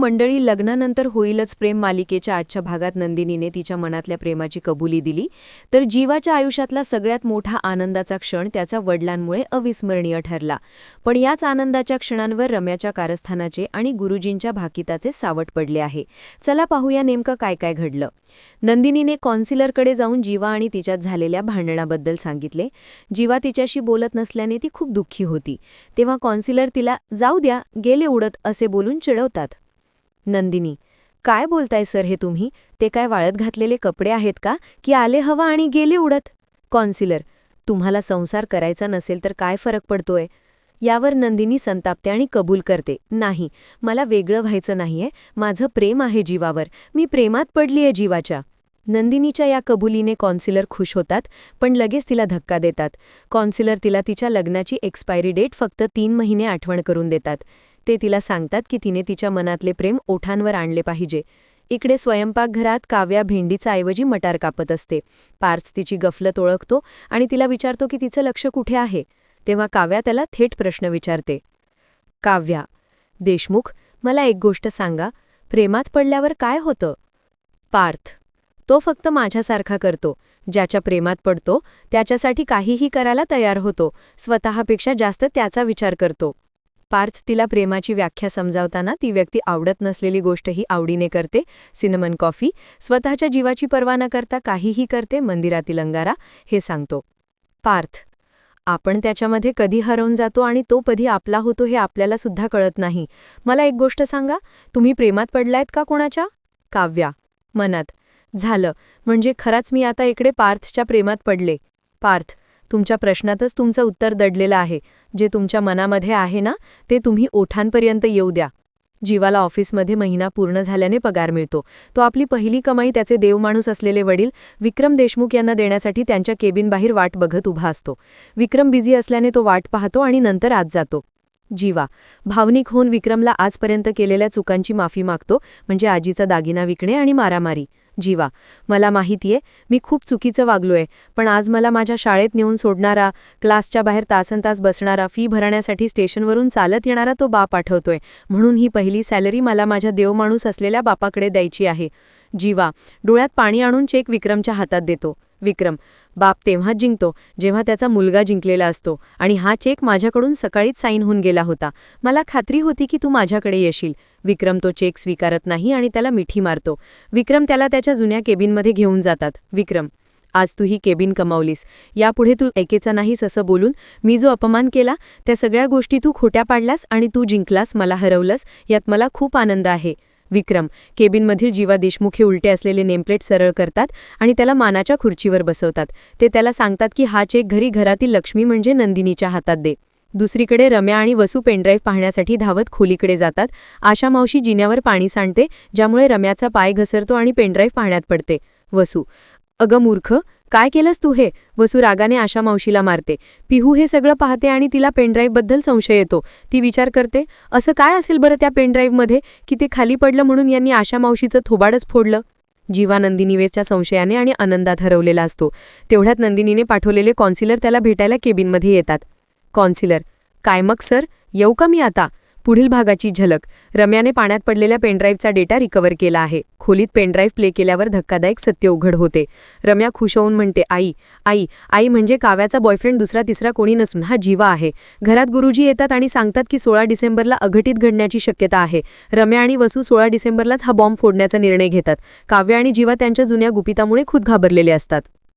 मंडळी लग्नानंतर होईलच प्रेम मालिकेच्या आजच्या भागात नंदिनीने तिच्या मनातल्या प्रेमाची कबुली दिली. तर जीवाच्या आयुष्यातला सगळ्यात मोठा आनंदाचा क्षण त्याच्या वडिलांमुळे अविस्मरणीय ठरला. पण याच आनंदाच्या क्षणांवर रम्याच्या कारस्थानाचे आणि गुरुजींच्या भाकिताचे सावट पडले आहे. चला पाहूया नेमकं काय काय घडलं. नंदिनीने कॉन्सिलरकडे जाऊन जीवा आणि तिच्यात झालेल्या भांडणाबद्दल सांगितले. जीवा तिच्याशी बोलत नसल्याने ती खूप दुःखी होती. तेव्हा कॉन्सिलर तिला जाऊ द्या गेले उडत असे बोलून चिडवतात. नंदिनी काय बोलताय सर हे तुम्ही? ते काय वाळत घातलेले कपडे आहेत का? की आले हवा आणि गेले उडत? कॉन्सिलर तुम्हाला संसार करायचा नसेल तर काय फरक पडतोय? यावर नंदिनी संतापते आणि कबूल करते. नाही मला वेगळं व्हायचं नाहीये. माझं प्रेम आहे जीवावर. मी प्रेमात पडलीये जीवाच्या. नंदिनीच्या या कबुलीने कॉन्सिलर खुश होतात पण लगेच तिला धक्का देतात. कॉन्सिलर तिला तिच्या लग्नाची एक्सपायरी डेट फक्त तीन महिने आठवण करून देतात. ते तिला सांगतात की तिने तिच्या मनातले प्रेम ओठांवर आणले पाहिजे. इकडे स्वयंपाकघरात काव्या भेंडीचा ऐवजी मटार कापत असते. पार्थ तिची गफलत ओळखतो आणि तिला विचारतो की तिचं लक्ष कुठे आहे? तेव्हा काव्या त्याला थेट प्रश्न विचारते. काव्या देशमुख मला एक गोष्ट सांगा. प्रेमात पडल्यावर काय होतं? पार्थ तो फक्त माझ्यासारखा करतो. ज्याच्या प्रेमात पडतो त्याच्यासाठी काहीही करायला तयार होतो. स्वतःपेक्षा जास्त त्याचा विचार करतो. पार्थ तिला प्रेमाची व्याख्या समजावताना ती व्यक्ती आवडत नसलेली गोष्टही आवडीने करते सिनेमन कॉफी स्वतःच्या जीवाची पर्वा न करता काहीही करते मंदिरातील अंगारा हे सांगतो. पार्थ आपण त्याच्यामध्ये कधी हरवून जातो आणि तो कधी आपला होतो हे आपल्याला सुद्धा कळत नाही. मला एक गोष्ट सांगा तुम्ही प्रेमात पडलायत का कोणाच्या? काव्या मनात झालं म्हणजे खराच मी आता इकडे पार्थच्या प्रेमात पडले. पार्थ तुमच्या प्रश्नातच तुमचं उत्तर दडलेलं आहे. जे तुमच्या मनामध्ये आहे ना ते तुम्ही ओठांपर्यंत येऊ द्या. जीवाला ऑफिसमध्ये महिना पूर्ण झाल्याने पगार मिळतो. तो आपली पहिली कमाई त्याचे देवमाणूस असलेले वडील विक्रम देशमुख यांना देण्यासाठी त्यांच्या केबिनबाहेर वाट बघत उभा असतो. विक्रम बिझी असल्याने तो वाट पाहतो आणि नंतर आत जातो. जीवा भावनिक होऊन विक्रमला आजपर्यंत केलेल्या चुकांची माफी मागतो म्हणजे आजीचा दागिना विकणे आणि मारामारी. जीवा मला माहितीये मी खूप चुकीचं वागलोय पण आज मला माझ्या शाळेत नेऊन सोडणारा क्लासच्या बाहेर तासन तास बसणारा फी भरण्यासाठी स्टेशनवरून चालत येणारा तो बाप आठवतोय म्हणून ही पहिली सॅलरी मला माझ्या देवमाणूस असलेल्या बापाकडे द्यायची आहे. जीवा डोळ्यात पाणी आणून चेक विक्रमच्या हातात देतो. विक्रम. बाप तेव्हा जिंकतो जेव्हा त्याचा मुलगा जिंकलेला असतो आणि हा चेक माझ्याकडून सकाळीच साईन होऊन गेला होता. मला खात्री होती की तू माझ्याकडे येशील. विक्रम तो चेक स्वीकारत नाही आणि त्याला मिठी मारतो. विक्रम त्याला त्याच्या जुन्या केबिनमध्ये घेऊन जातात. विक्रम आज तू ही केबिन कमावलीस. यापुढे तू ऐकेचा नाहीस असं बोलून मी जो अपमान केला त्या सगळ्या गोष्टी तू खोट्या पाडलास आणि तू जिंकलास मला हरवलंस यात मला खूप आनंद आहे. विक्रम केबिनमधील जीवा देशमुख हे उलटे असलेले नेमप्लेट सरळ करतात आणि त्याला मानाच्या खुर्चीवर बसवतात. ते त्याला सांगतात की हा चेक घरी घरातील लक्ष्मी म्हणजे नंदिनीच्या हातात दे. दुसरीकडे रम्या आणि वसू पेनड्राईव्ह पाहण्यासाठी धावत खोलीकडे जातात. आशा मावशी जिन्यावर पाणी सांडते ज्यामुळे रम्याचा पाय घसरतो आणि पेनड्राईव्ह पाहण्यात पडते. वसू अगं मूर्ख काय केलंस तू हे? वसू रागाने आशा मावशीला मारते. पिहू हे सगळं पाहते आणि तिला पेनड्राईव्हबद्दल संशय येतो. ती विचार करते असं काय असेल बरं त्या पेनड्राईव्हमध्ये की ते खाली पडलं म्हणून यांनी आशा मावशीचं थोबाडच फोडलं? जीवा नंदिनीवेसच्या संशयाने आणि आनंदात हरवलेला असतो. तेवढ्यात नंदिनीने पाठवलेले कॉन्सिलर त्याला भेटायला केबिनमध्ये येतात. कॉन्सिलर काय मग सर? येऊ का मी आता? पुढील भागाची झलक. रम्याने पाण्यात पडलेल्या पेनड्राईव्हचा डेटा रिकव्हर केला आहे. खोलीत पेनड्राईव्ह प्ले केल्यावर धक्कादायक सत्य उघड होते. रम्या खुश होऊन म्हणते आई आई आई म्हणजे काव्याचा बॉयफ्रेंड दुसरा तिसरा कोणी नसून हा जीवा आहे. घरात गुरुजी येतात आणि सांगतात की सोळा डिसेंबरला अघटित घडण्याची शक्यता आहे. रम्या आणि वसू सोळा डिसेंबरलाच हा बॉम्ब फोडण्याचा निर्णय घेतात. काव्य आणि जीवा त्यांच्या जुन्या गुपितामुळे खुद घाबरलेले असतात.